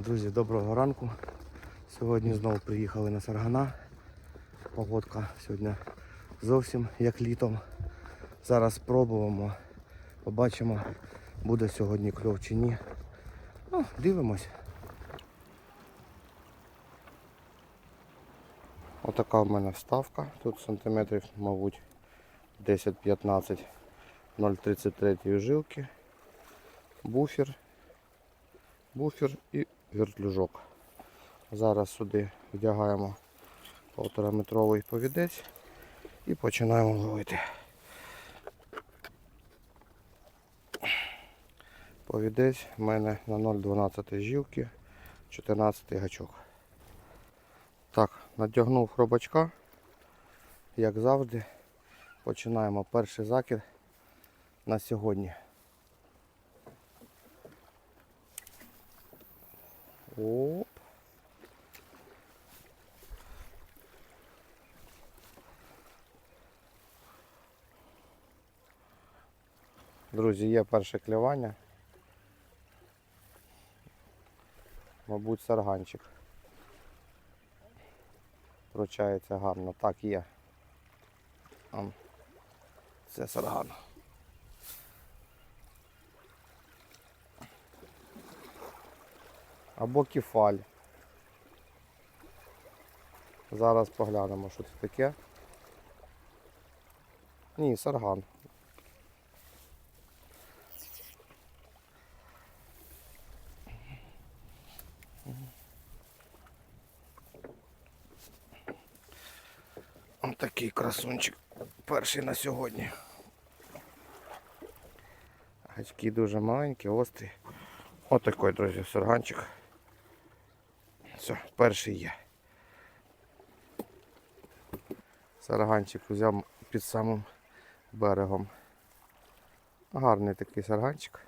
Друзі, доброго ранку. Сьогодні знову приїхали на Саргана. Погодка сьогодні зовсім як літом. Зараз спробуємо. Побачимо, буде сьогодні кльов чи ні. Ну, дивимось. Отака в мене вставка. Тут сантиметрів, мабуть, 10-15 0,33 жилки. Буфер буфер і вертлюжок. Зараз сюди вдягаємо полтораметровий повідець і починаємо ловити. Повідець в мене на 0,12 жилки, 14 гачок. Так, надягнув хробачка, як завжди. Починаємо перший закид на сьогодні. Оп. Друзі, є перше клювання. Мабуть, сарганчик. Вручається гарно. Так, є. Це сарган. Або кефаль. Зараз поглянемо, що це таке. Ні, сарган. Ось такий красунчик. Перший на сьогодні. Гачки дуже маленькі, острі. Ось такий, друзі, сарганчик. Все, перший є. Сарганчик взяв під самим берегом. Гарний такий сарганчик.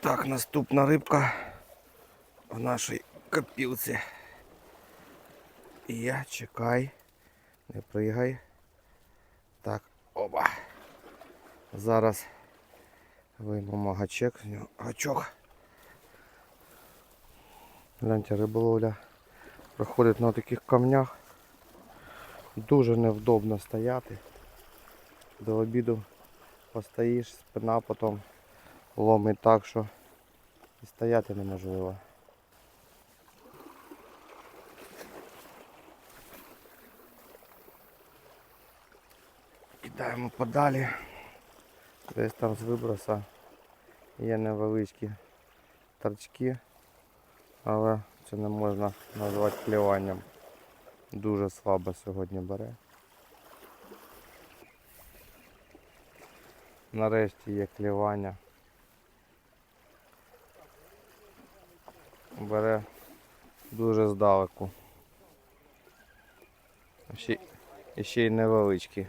Так, наступна рибка в нашій копілці. Є, чекай, не пригай. Так, оба. Зараз виймемо гачок, гачок. Гляньте, риболовля проходить на таких камнях. Дуже невдобно стояти. До обіду постоїш, спина потім ломить так, що і стояти неможливо. Кидаємо подалі. Десь там з виброса є невеличкі торчки, але це не можна назвати клюванням. Дуже слабо сьогодні бере. Нарешті є клювання. Бере дуже здалеку. Ще, ще й невеличкі.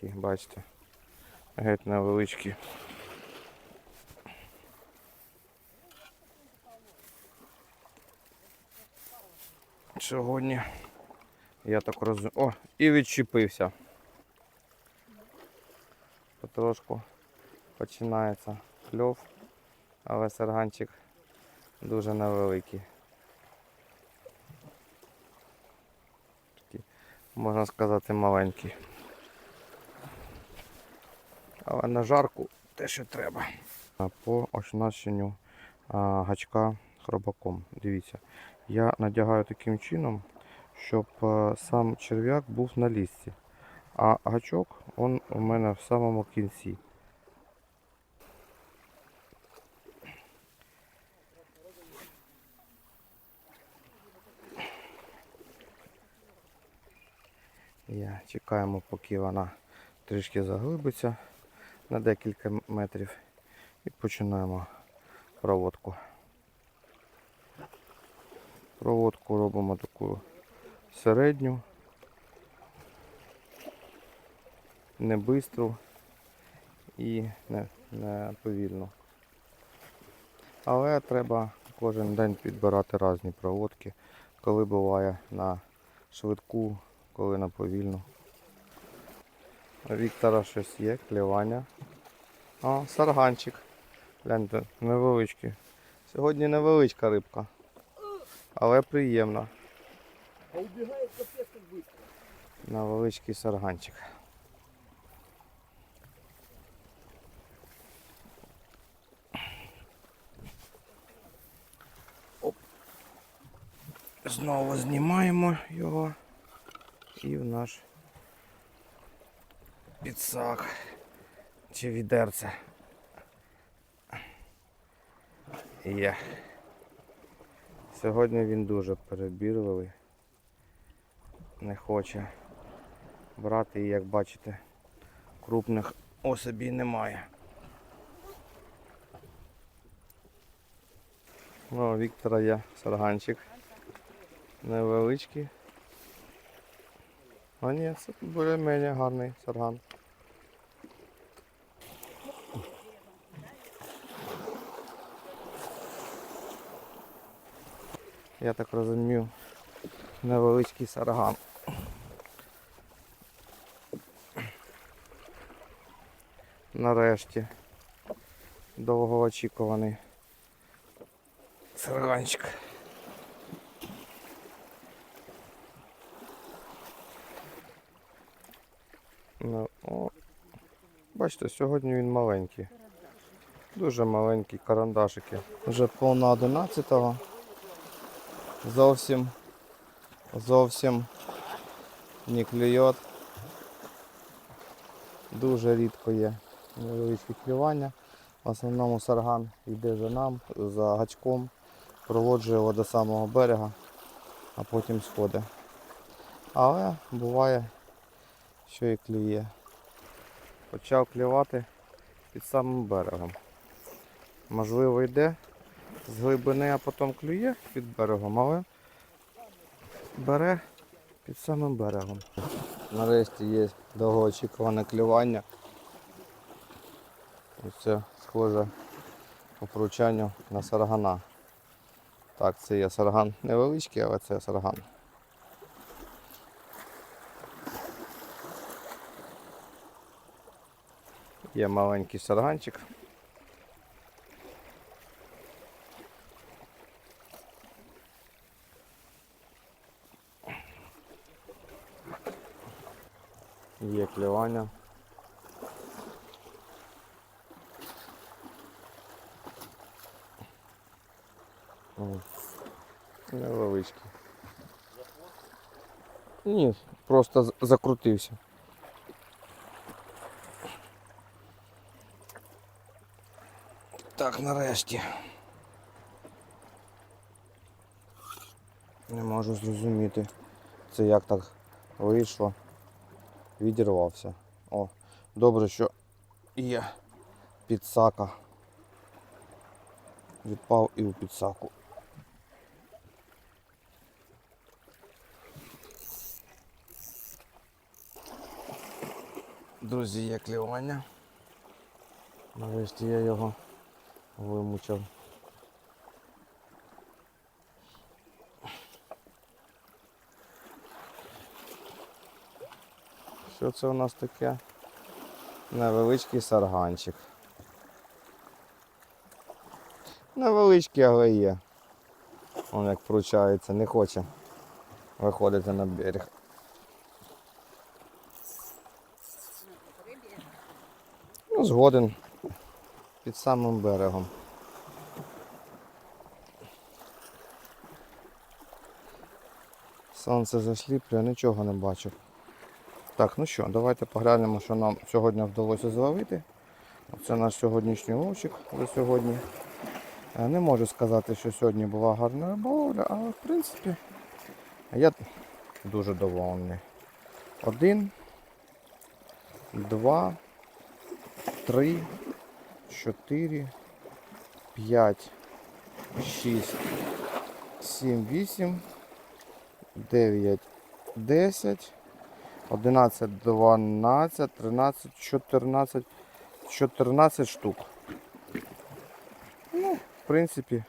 Такі, бачите, геть невеличкі. Сьогодні я так розумію. О, і відчепився. Потрошку починається кльов, але сарганчик дуже невеликий. Можна сказати, маленький. Але на жарку те, що треба. По оснащенню гачка хробаком. Дивіться, я надягаю таким чином, щоб сам черв'як був на лісці, а гачок он у мене в самому кінці. Я чекаємо, поки вона трішки заглибиться на декілька метрів і починаємо проводку. Проводку робимо таку середню, не бистру і не, не повільну. Але треба кожен день підбирати різні проводки, коли буває на швидку, коли на повільну. Віктора щось є, клювання. О, сарганчик. Гляньте, невеличкий. Сьогодні невеличка рибка, але приємна. А убегает капец как быстро. Невеличкий сарганчик. Оп. Знову знімаємо його і в наш підсак чи відерце. Є. Сьогодні він дуже перебірливий. Не хоче брати і як бачите, крупних особій немає. Ну, Віктора є сарганчик. Невеличкий. А ні, це більш-менш гарний сарган. Я так розумію, невеличкий сарган. Нарешті довгоочікуваний сарганчик. Ну, о, бачите, сьогодні він маленький. Дуже маленькі карандашики. Вже повна 11-го. Зовсім, зовсім не клює. Дуже рідко є невеличкі клювання. В основному сарган йде за нам, за гачком, проводжує його до самого берега, а потім сходить. Але буває, що і клює. Почав клювати під самим берегом. Можливо, йде з глибини, а потім клює під берегом, але бере під самим берегом. Нарешті є довгоочікуване клювання. Це схоже по пручанню на саргана. Так, це є сарган невеличкий, але це сарган. Є маленький сарганчик. Є клювання. О, Невеличкий. Ні, просто закрутився. Так, нарешті. Не можу зрозуміти. Це як так вийшло. Відірвався. О, добре, що є підсака. Відпав і у підсаку. Друзі, є клювання. Нарешті я його вимучив. Що це у нас таке? Невеличкий сарганчик. Невеличкий, але є. Он як пручається, не хоче виходити на берег. Ну, згоден під самим берегом. Сонце засліплює, нічого не бачу. Так, ну що, давайте поглянемо, що нам сьогодні вдалося зловити. Це наш сьогоднішній ловчик за сьогодні. Е, Не можу сказати, що сьогодні була гарна риболовля, але в принципі я дуже довольний. Один, два, три, чотири, п'ять, шість, сім, вісім, дев'ять, десять. 11, 12, 13, 14, 14 штук. Ну, принципі,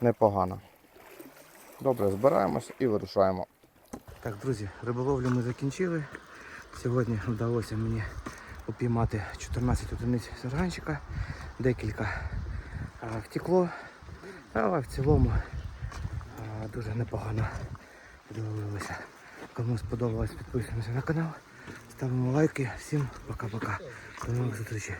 непогано. Добре, збираємось і вирушаємо. Так, друзі, риболовлю ми закінчили. Сьогодні вдалося мені упіймати 14 одиниць сержанчика, декілька втекло, але в цілому дуже непогано подивилися. Кому сподобалось, підписуємося на канал, ставимо лайки. Всім пока-пока. До нових зустрічей.